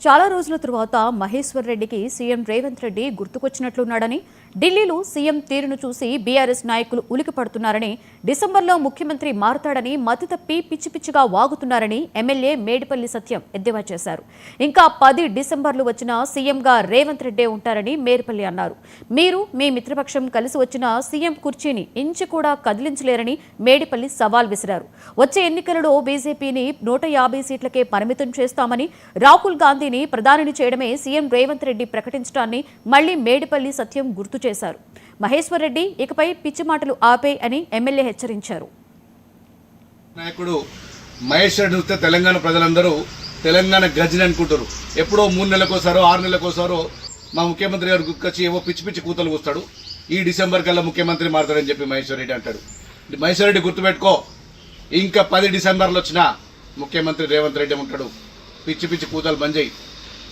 చాలా రోజుల తరువాత మహేశ్వర్ రెడ్డికి సీఎం రేవంత్ రెడ్డి గుర్తుకొచ్చినట్లున్నాడని ఢిల్లీలో సీఎం తీరును చూసి బీఆర్ఎస్ నాయకులు ఉలికి పడుతున్నారని డిసెంబర్లో ముఖ్యమంత్రి మారతాడని మతి తప్పి పిచ్చి పిచ్చిగా వాగుతున్నారని ఎమ్మెల్యే మేడిపల్లి సత్యం ఎద్దేవా చేశారు. ఇంకా పది డిసెంబర్లు వచ్చిన సీఎంగా రేవంత్ రెడ్డే ఉంటారని మేడిపల్లి అన్నారు. మీరు మీ మిత్రపక్షం కలిసి వచ్చిన సీఎం కుర్చీని ఇంచి కూడా కదిలించలేరని మేడిపల్లి సవాల్ విసిరారు. వచ్చే ఎన్నికలలో బీజేపీని నూట యాభై సీట్లకే పరిమితం చేస్తామని రాహుల్ గాంధీ గాంధీని ప్రధానిని చేయడమే సీఎం రేవంత్ రెడ్డి ప్రకటించడాన్ని మళ్ళీ మేడిపల్లి సత్యం గుర్తు చేశారు. మహేశ్వర్ రెడ్డి ఇకపై పిచ్చి మాటలు ఆపే అని ఎమ్మెల్యే హెచ్చరించారు. నాయకుడు మహేశ్వర్ రెడ్డి వస్తే తెలంగాణ ప్రజలందరూ తెలంగాణ గజన్ అనుకుంటారు. ఎప్పుడో మూడు నెలలకోసారో ఆరు నెలలకోసారో మా ముఖ్యమంత్రి గారు గుర్తుకొచ్చి ఏవో పిచ్చి పిచ్చి కూతలు కూస్తాడు. ఈ డిసెంబర్ కల్లా ముఖ్యమంత్రి మారుతాడని చెప్పి మహేశ్వర్ రెడ్డి అంటాడు. మహేశ్వర్ రెడ్డి గుర్తుపెట్టుకో ఇంకా పది డిసెంబర్లు వచ్చినా ముఖ్యమంత్రి రేవంత్ రెడ్డి ఉంటాడు పిచ్చి పిచ్చి కూతలు బంద్ చేయి.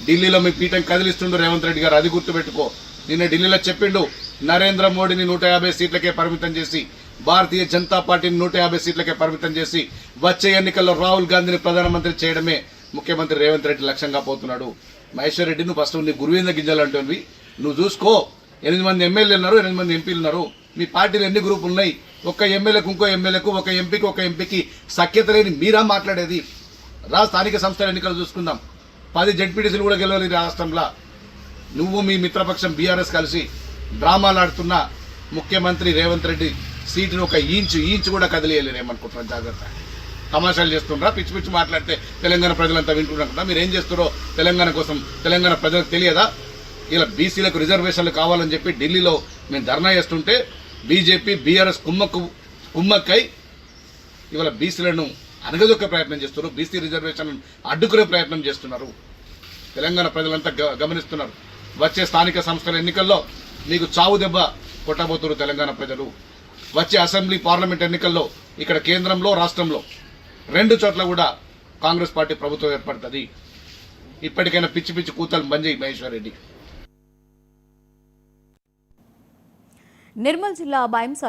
ఢిల్లీలో మీ పీఠం కదిలిస్తుండు రేవంత్ రెడ్డి గారు అది గుర్తుపెట్టుకో. నిన్న ఢిల్లీలో చెప్పిండు నరేంద్ర మోడీని నూట యాభై సీట్లకే పరిమితం చేసి భారతీయ జనతా పార్టీని నూట యాభై సీట్లకే పరిమితం చేసి వచ్చే ఎన్నికల్లో రాహుల్ గాంధీని ప్రధానమంత్రి చేయడమే ముఖ్యమంత్రి రేవంత్ రెడ్డి లక్ష్యంగా పోతున్నాడు. మహేశ్వర్ రెడ్డి నువ్వు ఫస్ట్ నీ గురువింద గింజలు అంటున్నవి. నువ్వు చూసుకో. ఎనిమిది మంది ఎమ్మెల్యేలు ఉన్నారు ఎనిమిది మంది ఎంపీలు ఉన్నారు. మీ పార్టీలు ఎన్ని గ్రూపులు ఉన్నాయి? ఒక ఎమ్మెల్యేకు ఇంకో ఎమ్మెల్యేకు ఒక ఎంపీకి ఒక ఎంపీకి సఖ్యత లేని మీరా మాట్లాడేది? రా స్థానిక సంస్థల ఎన్నికలు చూసుకుందాం. పది జడ్పీటీసీలు కూడా గెలవాలి రాష్ట్రంలో. నువ్వు మీ మిత్రపక్షం బీఆర్ఎస్ కలిసి డ్రామాలు ఆడుతున్న ముఖ్యమంత్రి రేవంత్ రెడ్డి సీటును ఒక ఇంచు ఇంచు కూడా కదిలేయలేరేమనుకుంటున్నాను జాగ్రత్త. తమాషాలు చేస్తుండ్రా పిచ్చి పిచ్చి మాట్లాడితే తెలంగాణ ప్రజలంతా వింటున్నారు కదా మీరు ఏం చేస్తారో తెలంగాణ కోసం తెలంగాణ ప్రజలకు తెలియదా? ఇలా బీసీలకు రిజర్వేషన్లు కావాలని చెప్పి ఢిల్లీలో మేము ధర్నా చేస్తుంటే బీజేపీ బీఆర్ఎస్ కుమ్మక్కు కుమ్మక్కై ఇవాళ బీసీలను అనగదొక్క ప్రయత్నం చేస్తున్నారు. బీసీ రిజర్వేషన్ అడ్డుకునే ప్రయత్నం చేస్తున్నారు. తెలంగాణ ప్రజలంతా గ- గమనిస్తున్నారు. వచ్చే స్థానిక సంస్థల ఎన్నికల్లో మీకు చావు దెబ్బ కొట్టబోతున్నారు తెలంగాణ ప్రజలు. వచ్చే అసెంబ్లీ పార్లమెంట్ ఎన్నికల్లో ఇక్కడ కేంద్రంలో రాష్ట్రంలో రెండు చోట్ల కూడా కాంగ్రెస్ పార్టీ ప్రభుత్వం ఏర్పడుతుంది. ఇప్పటికైనా పిచ్చి పిచ్చి కూతలు బంద్ చేయి మహేశ్వర్ రెడ్డి నిర్మల్ జిల్లా